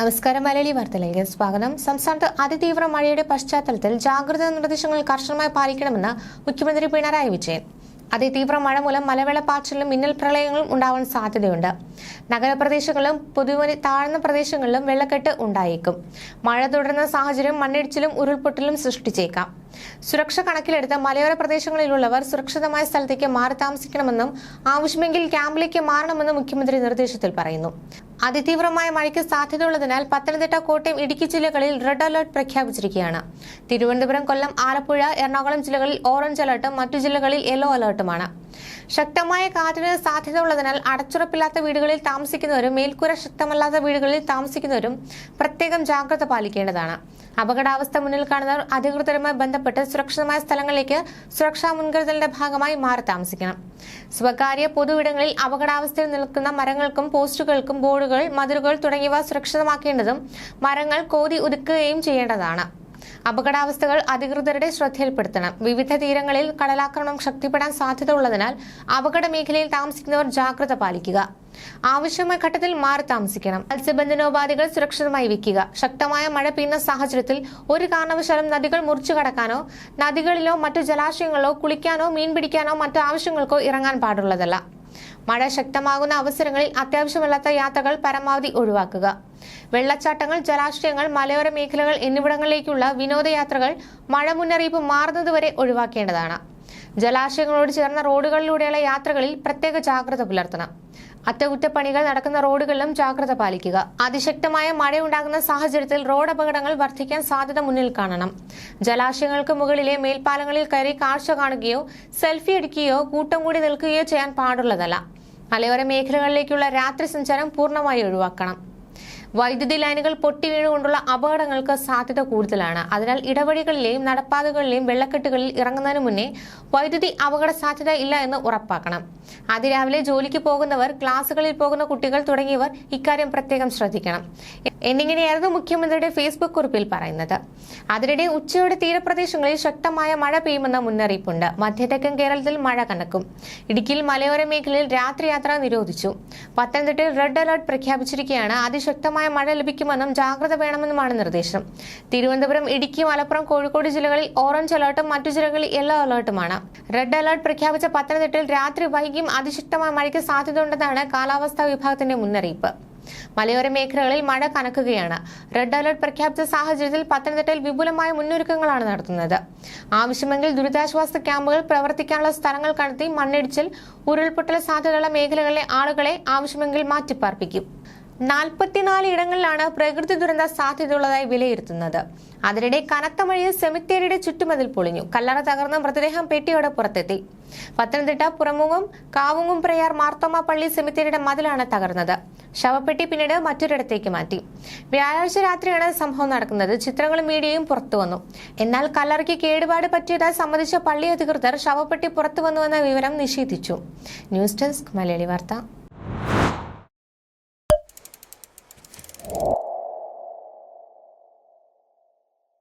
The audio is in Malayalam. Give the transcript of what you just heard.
നമസ്കാരം മലയാളി വാർത്തയിലേക്ക് സ്വാഗതം. സംസ്ഥാനത്ത് അതിതീവ്ര മഴയുടെ പശ്ചാത്തലത്തിൽ ജാഗ്രതാ നിർദ്ദേശങ്ങൾ കർശനമായി പാലിക്കണമെന്ന് മുഖ്യമന്ത്രി പിണറായി വിജയൻ. അതിതീവ്ര മഴ മൂലം മലവെള്ളപ്പാച്ചിലും മിന്നൽ പ്രളയങ്ങളും ഉണ്ടാവാൻ സാധ്യതയുണ്ട്. നഗരപ്രദേശങ്ങളിലും പൊതുവെ താഴ്ന്ന പ്രദേശങ്ങളിലും വെള്ളക്കെട്ട് ഉണ്ടായേക്കും. മഴ തുടരുന്ന സാഹചര്യം മണ്ണിടിച്ചിലും ഉരുൾപൊട്ടലും സൃഷ്ടിച്ചേക്കാം. സുരക്ഷ കണക്കിലെടുത്ത് മലയോര പ്രദേശങ്ങളിലുള്ളവർ സുരക്ഷിതമായ സ്ഥലത്തേക്ക് മാറി താമസിക്കണമെന്നും ആവശ്യമെങ്കിൽ ക്യാമ്പിലേക്ക് മാറണമെന്നും മുഖ്യമന്ത്രി നിർദ്ദേശത്തിൽ പറയുന്നു. അതിതീവ്രമായ മഴയ്ക്ക് സാധ്യതയുള്ളതിനാൽ പത്തനംതിട്ട കോട്ടയം ഇടുക്കി ജില്ലകളിൽ റെഡ് അലർട്ട് പ്രഖ്യാപിച്ചിരിക്കുകയാണ്. തിരുവനന്തപുരം കൊല്ലം ആലപ്പുഴ എറണാകുളം ജില്ലകളിൽ ഓറഞ്ച് അലർട്ടും മറ്റു ജില്ലകളിൽ യെല്ലോ അലർട്ടുമാണ്. ശക്തമായ കാറ്റിന് സാധ്യത ഉള്ളതിനാൽ അടച്ചുറപ്പില്ലാത്ത വീടുകളിൽ താമസിക്കുന്നവരും മേൽക്കൂര ശക്തമല്ലാത്ത വീടുകളിൽ താമസിക്കുന്നവരും പ്രത്യേകം ജാഗ്രത പാലിക്കേണ്ടതാണ്. അപകടാവസ്ഥ മുന്നിൽ കാണുന്നവർ അധികൃതരുമായി ബന്ധപ്പെട്ട് സുരക്ഷിതമായ സ്ഥലങ്ങളിലേക്ക് സുരക്ഷാ മുൻകരുതലിന്റെ ഭാഗമായി മാറി താമസിക്കണം. സ്വകാര്യ പൊതുവിടങ്ങളിൽ അപകടാവസ്ഥയിൽ നിൽക്കുന്ന മരങ്ങൾക്കും പോസ്റ്റുകൾക്കും ബോർഡുകൾ മതിലുകൾ തുടങ്ങിയവ സുരക്ഷിതമാക്കേണ്ടതും മരങ്ങൾ കോതി ഒതുക്കുകയും ചെയ്യേണ്ടതാണ്. അപകടാവസ്ഥകൾ അധികൃതരുടെ ശ്രദ്ധയിൽപ്പെടുത്തണം. വിവിധ തീരങ്ങളിൽ കടലാക്രമണം ശക്തിപ്പെടാൻ സാധ്യത ഉള്ളതിനാൽ അപകട മേഖലയിൽ താമസിക്കുന്നവർ ജാഗ്രത പാലിക്കുക. ആവശ്യമായ ഘട്ടത്തിൽ മാറി താമസിക്കണം. മത്സ്യബന്ധനോപാധികൾ സുരക്ഷിതമായി വെക്കുക. ശക്തമായ മഴ പെയ്യുന്ന സാഹചര്യത്തിൽ ഒരു കാരണവശാലും നദികൾ മുറിച്ചു കടക്കാനോ നദികളിലോ മറ്റു ജലാശയങ്ങളിലോ കുളിക്കാനോ മീൻ പിടിക്കാനോ മറ്റു ആവശ്യങ്ങൾക്കോ ഇറങ്ങാൻ പാടുള്ളതല്ല. മഴ ശക്തമാകുന്ന അവസരങ്ങളിൽ അത്യാവശ്യമല്ലാത്ത യാത്രകൾ പരമാവധി ഒഴിവാക്കുക. വെള്ളച്ചാട്ടങ്ങൾ ജലാശയങ്ങൾ മലയോര മേഖലകൾ എന്നിവിടങ്ങളിലേക്കുള്ള വിനോദയാത്രകൾ മഴ മുന്നറിയിപ്പ് മാറുന്നതുവരെ ഒഴിവാക്കേണ്ടതാണ്. ജലാശയങ്ങളോട് ചേർന്ന റോഡുകളിലൂടെയുള്ള യാത്രകളിൽ പ്രത്യേക ജാഗ്രത പുലർത്തണം. അറ്റകുറ്റപ്പണികൾ നടക്കുന്ന റോഡുകളിലും ജാഗ്രത പാലിക്കുക. അതിശക്തമായ മഴയുണ്ടാകുന്ന സാഹചര്യത്തിൽ റോഡ് അപകടങ്ങൾ വർദ്ധിക്കാൻ സാധ്യത മുന്നിൽ കാണണം. ജലാശയങ്ങൾക്ക് മുകളിലെ മേൽപ്പാലങ്ങളിൽ കയറി കാഴ്ച കാണുകയോ സെൽഫി എടുക്കുകയോ കൂട്ടം കൂടി നിൽക്കുകയോ ചെയ്യാൻ പാടുള്ളതല്ല. മലയോര മേഖലകളിലേക്കുള്ള രാത്രി സഞ്ചാരം പൂർണമായി ഒഴിവാക്കണം. വൈദ്യുതി ലൈനുകൾ പൊട്ടി വീണുകൊണ്ടുള്ള അപകടങ്ങൾക്ക് സാധ്യത കൂടുതലാണ്. അതിനാൽ ഇടവഴികളിലെയും നടപ്പാതകളിലെയും വെള്ളക്കെട്ടുകളിൽ ഇറങ്ങുന്നതിന് മുന്നേ വൈദ്യുതി അപകട സാധ്യത ഇല്ല എന്ന് ഉറപ്പാക്കണം. അതിരാവിലെ ജോലിക്ക് പോകുന്നവർ ക്ലാസുകളിൽ പോകുന്ന കുട്ടികൾ തുടങ്ങിയവർ ഇക്കാര്യം പ്രത്യേകം ശ്രദ്ധിക്കണം. എന്നിങ്ങനെയായിരുന്നു മുഖ്യമന്ത്രിയുടെ ഫേസ്ബുക്ക് കുറിപ്പിൽ പറയുന്നത്. അതിനിടെ ഉച്ചയോടെ തീരപ്രദേശങ്ങളിൽ ശക്തമായ മഴ പെയ്യുമെന്ന മുന്നറിയിപ്പുണ്ട്. മധ്യതെക്കൻ കേരളത്തിൽ മഴ കണക്കും ഇടുക്കിയിൽ മലയോര മേഖലയിൽ രാത്രിയാത്ര നിരോധിച്ചു. പത്തനംതിട്ടയിൽ റെഡ് അലർട്ട് പ്രഖ്യാപിച്ചിരിക്കുകയാണ്. അതിശക്തമായ മഴ ലഭിക്കുമെന്നും ജാഗ്രത വേണമെന്നുമാണ് നിർദ്ദേശം. തിരുവനന്തപുരം ഇടുക്കി മലപ്പുറം കോഴിക്കോട് ജില്ലകളിൽ ഓറഞ്ച് അലർട്ടും മറ്റു ജില്ലകളിൽ യെല്ലോ അലർട്ടുമാണ്. റെഡ് അലർട്ട് പ്രഖ്യാപിച്ച പത്തനംതിട്ടയിൽ രാത്രി വൈകിയും അതിശക്തമായ മഴയ്ക്ക് സാധ്യതയുണ്ടെന്നാണ് കാലാവസ്ഥാ വിഭാഗത്തിന്റെ മുന്നറിയിപ്പ്. മലയോര മേഖലകളിൽ മഴ കനക്കുകയാണ്. റെഡ് അലർട്ട് പ്രഖ്യാപിച്ച സാഹചര്യത്തിൽ പത്തനംതിട്ടയിൽ വിപുലമായ മുന്നൊരുക്കങ്ങളാണ് നടത്തുന്നത്. ആവശ്യമെങ്കിൽ ദുരിതാശ്വാസ ക്യാമ്പുകൾ പ്രവർത്തിക്കാനുള്ള സ്ഥലങ്ങൾ കണ്ടെത്തി മണ്ണിടിച്ചിൽ ഉരുൾപൊട്ടൽ സാധ്യതയുള്ള മേഖലകളിലെ ആളുകളെ ആവശ്യമെങ്കിൽ മാറ്റിപ്പാർപ്പിക്കും. നാൽപ്പത്തിനാല് ഇടങ്ങളിലാണ് പ്രകൃതി ദുരന്ത സാധ്യതയുള്ളതായി വിലയിരുത്തുന്നത്. അതിനിടെ കനത്ത മഴയിൽ സെമിത്തേരിയുടെ ചുറ്റുമതിൽ പൊളിഞ്ഞു. കല്ലറ തകർന്ന മൃതദേഹം പെട്ടിയോടെ പുറത്തെത്തി. പത്തനംതിട്ട പുറമുങ്ങും കാവുങ്ങും പ്രയാർ മാർത്തോമ പള്ളി സെമിത്തേരിയുടെ മതിലാണ് തകർന്നത്. ശവപ്പെട്ടി പിന്നീട് മറ്റൊരിടത്തേക്ക് മാറ്റി. വ്യാഴാഴ്ച രാത്രിയാണ് സംഭവം നടക്കുന്നത്. ചിത്രങ്ങളും മീഡിയയും പുറത്തു വന്നു. എന്നാൽ കല്ലറയ്ക്ക് കേടുപാട് പറ്റിയതായി സംബന്ധിച്ച പള്ളി അധികൃതർ ശവപ്പെട്ടി പുറത്തു വന്നുവെന്ന വിവരം നിഷേധിച്ചു. ന്യൂസ് ഡെസ്ക് മലയാളി വാർത്ത.